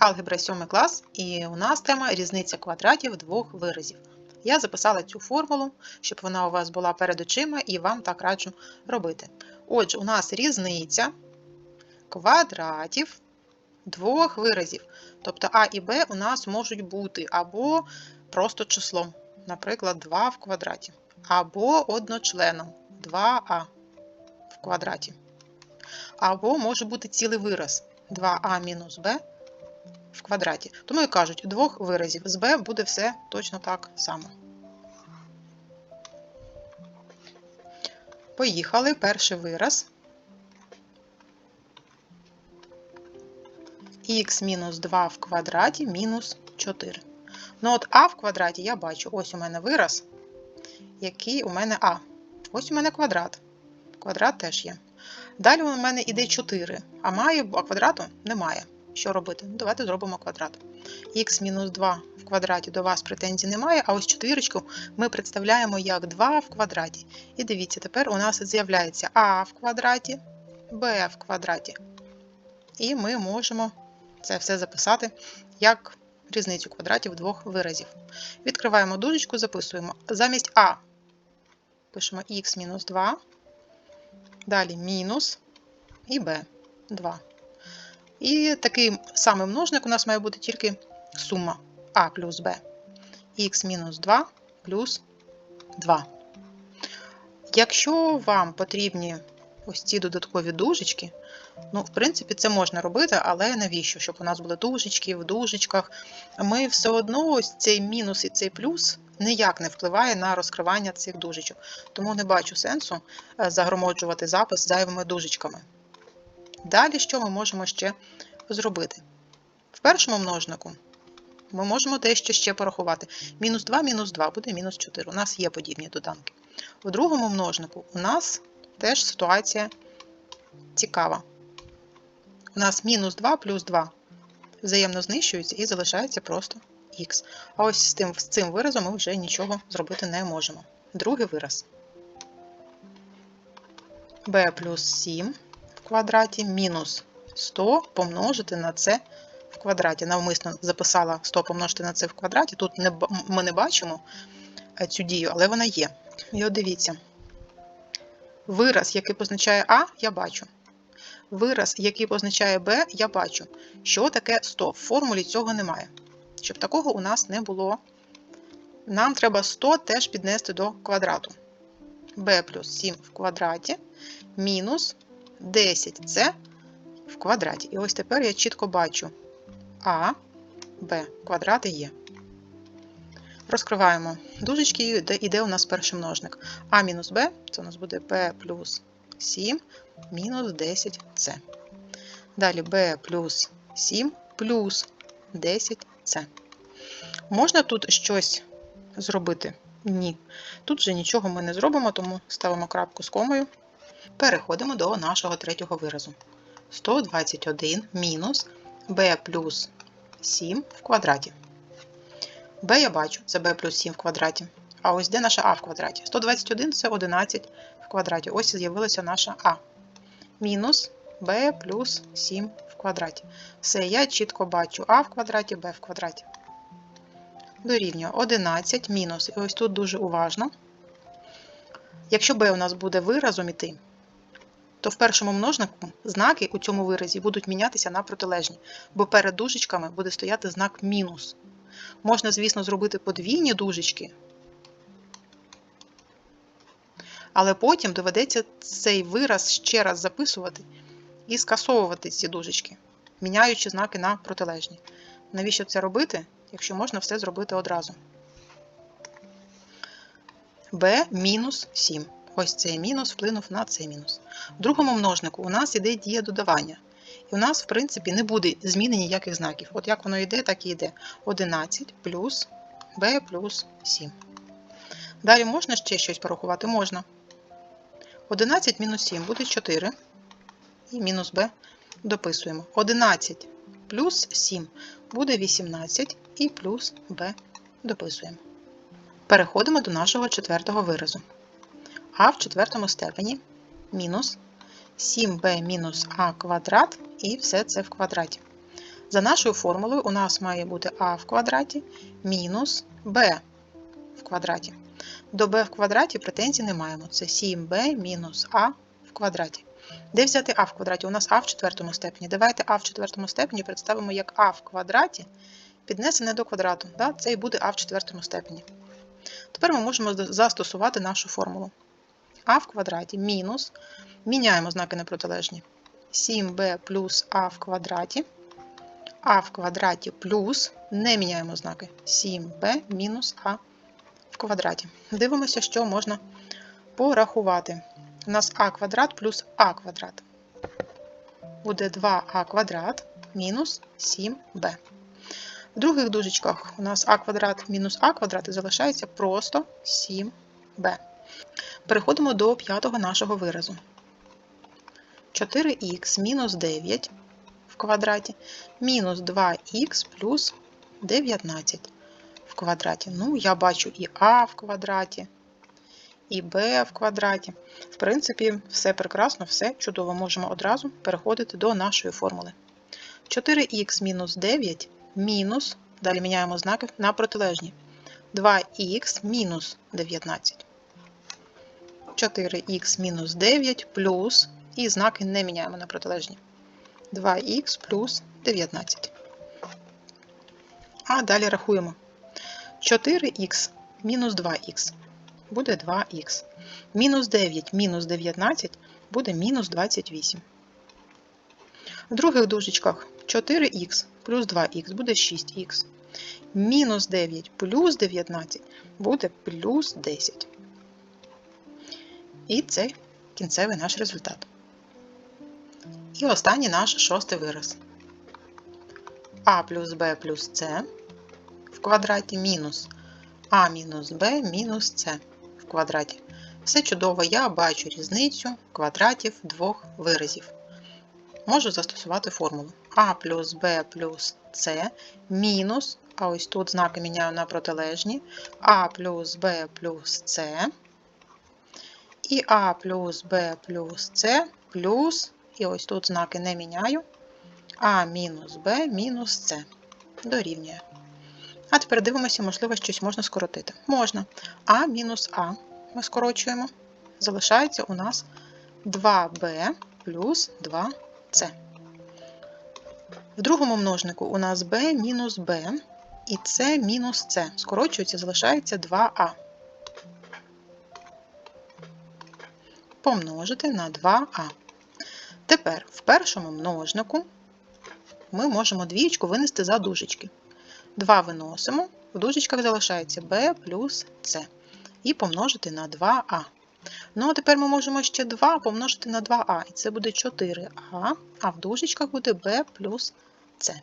Алгебра 7 клас, і у нас тема різниця квадратів двох виразів. Я записала цю формулу, щоб вона у вас була перед очима і вам так раджу робити. Отже, у нас різниця квадратів двох виразів. Тобто А і Б у нас можуть бути або просто числом, наприклад, 2 в квадраті, або одночленом 2а в квадраті. Або може бути цілий вираз 2а мінус b в квадраті. Тому і кажуть, двох виразів з b буде все точно так само. Поїхали. Перший вираз. х мінус 2 в квадраті мінус 4. Ну от а в квадраті я бачу, ось у мене вираз, який у мене а. Ось у мене квадрат. Квадрат теж є. Далі у мене іде 4, а має, а квадрату немає. Що робити? Ну, Давайте зробимо квадрат. х мінус 2 в квадраті до вас претензій немає, а ось четвірочку ми представляємо як 2 в квадраті. І дивіться, тепер у нас з'являється а в квадраті, b в квадраті. І ми можемо це все записати як різницю квадратів двох виразів. Відкриваємо дужечку, записуємо. Замість а пишемо х мінус 2. Далі мінус і b 2. І такий самий множник у нас має бути тільки сума а плюс х мінус 2 плюс 2. Якщо вам потрібні ось ці додаткові дужечки, ну, в принципі, це можна робити, але навіщо? Щоб у нас були дужечки в дужечках. Ми все одно ось цей мінус і цей плюс ніяк не впливає на розкривання цих дужечок. Тому не бачу сенсу загромоджувати запис зайвими дужечками. Далі, що ми можемо ще зробити? В першому множнику ми можемо дещо ще порахувати. Мінус 2, мінус 2 буде мінус 4. У нас є подібні доданки. У другому множнику у нас теж ситуація цікава. У нас мінус 2 плюс 2 взаємно знищуються і залишається просто х. А ось з цим, з цим виразом ми вже нічого зробити не можемо. Другий вираз b плюс 7 в квадраті мінус 100 помножити на це в квадраті. Навмисно записала 100 помножити на це в квадраті. Тут не, ми не бачимо цю дію, але вона є. І от дивіться. Вираз, який позначає А, я бачу. Вираз, який позначає Б, я бачу. Що таке 100? В формулі цього немає. Щоб такого у нас не було, нам треба 100 теж піднести до квадрату. b плюс 7 в квадраті мінус 10c в квадраті. І ось тепер я чітко бачу А, Б, квадрати є. Розкриваємо дужечки, де йде у нас перший множник. А мінус Б, це у нас буде b плюс 7 мінус 10c. Далі b плюс 7 плюс 10c. Можна тут щось зробити? Ні. Тут вже нічого ми не зробимо, тому ставимо крапку з комою. Переходимо до нашого третього виразу. 121 мінус b плюс 7 в квадраті. b я бачу, це b плюс 7 в квадраті. А ось де наша а в квадраті? 121 це 11 в квадраті. Ось з'явилася наша а. Мінус b плюс 7 в квадраті. Все, я чітко бачу а в квадраті, b в квадраті. Дорівнює 11 мінус. І ось тут дуже уважно. Якщо b у нас буде виразом іти, то в першому множнику знаки у цьому виразі будуть мінятися на протилежні, бо перед дужечками буде стояти знак мінус. Можна, звісно, зробити подвійні дужечки, але потім доведеться цей вираз ще раз записувати і скасовувати ці дужечки, міняючи знаки на протилежні. Навіщо це робити, якщо можна все зробити одразу? b мінус 7. Ось цей мінус вплинув на цей мінус. В другому множнику у нас іде дія додавання. І у нас, в принципі, не буде зміни ніяких знаків. От як воно йде, так і йде. 11 плюс b плюс 7. Далі можна ще щось порахувати? Можна. 11 мінус 7 буде 4. І мінус b дописуємо. 11 плюс 7 буде 18 і плюс b дописуємо. Переходимо до нашого четвертого виразу. А в четвертому степені мінус 7b мінус а квадрат і все це в квадраті. За нашою формулою у нас має бути а в квадраті мінус b в квадраті. До b в квадраті претензій не маємо. Це 7b мінус а в квадраті. Де взяти а в квадраті? У нас а в четвертому степені. Давайте а в четвертому степені представимо як а в квадраті піднесене до квадрату. Це і буде а в четвертому степені. Тепер ми можемо застосувати нашу формулу. А в квадраті мінус, міняємо знаки на протилежні. 7b плюс а в квадраті, а в квадраті плюс, не міняємо знаки, 7b мінус а в квадраті. Дивимося, що можна порахувати. У нас а квадрат плюс а квадрат. Буде 2а квадрат мінус 7b. В других дужечках у нас а квадрат мінус а квадрат і залишається просто 7b. Переходимо до п'ятого нашого виразу. 4х мінус 9 в квадраті мінус 2х плюс 19 в квадраті. Ну, я бачу і а в квадраті, і b в квадраті. В принципі, все прекрасно, все чудово. Можемо одразу переходити до нашої формули. 4х мінус 9 мінус, далі міняємо знаки на протилежні. 2х мінус 19. 4х мінус 9 плюс, і знаки не міняємо на протилежні. 2х плюс 19. А далі рахуємо. 4х мінус 2х буде 2х. Мінус 9 мінус 19 буде мінус 28. В других дужечках 4х плюс 2х буде 6х. Мінус 9 плюс 19 буде плюс 10. І це кінцевий наш результат. І останній наш шостий вираз. А плюс Б плюс С в квадраті мінус А мінус Б мінус С в квадраті. Все чудово, я бачу різницю квадратів двох виразів. Можу застосувати формулу А плюс Б плюс С мінус, а ось тут знаки міняю на протилежні, А плюс Б плюс С і А плюс Б плюс С плюс, і ось тут знаки не міняю, А мінус Б мінус С дорівнює. А тепер дивимося, можливо, щось можна скоротити. Можна. А мінус А ми скорочуємо. Залишається у нас 2b плюс 2c. В другому множнику у нас b мінус b і c мінус c. Скорочується, залишається 2а. Помножити на 2а. Тепер в першому множнику ми можемо двієчку винести за дужечки. 2 виносимо, в дужечках залишається b плюс c. І помножити на 2а. Ну, а тепер ми можемо ще 2 помножити на 2а, і це буде 4а, а в дужечках буде b плюс c.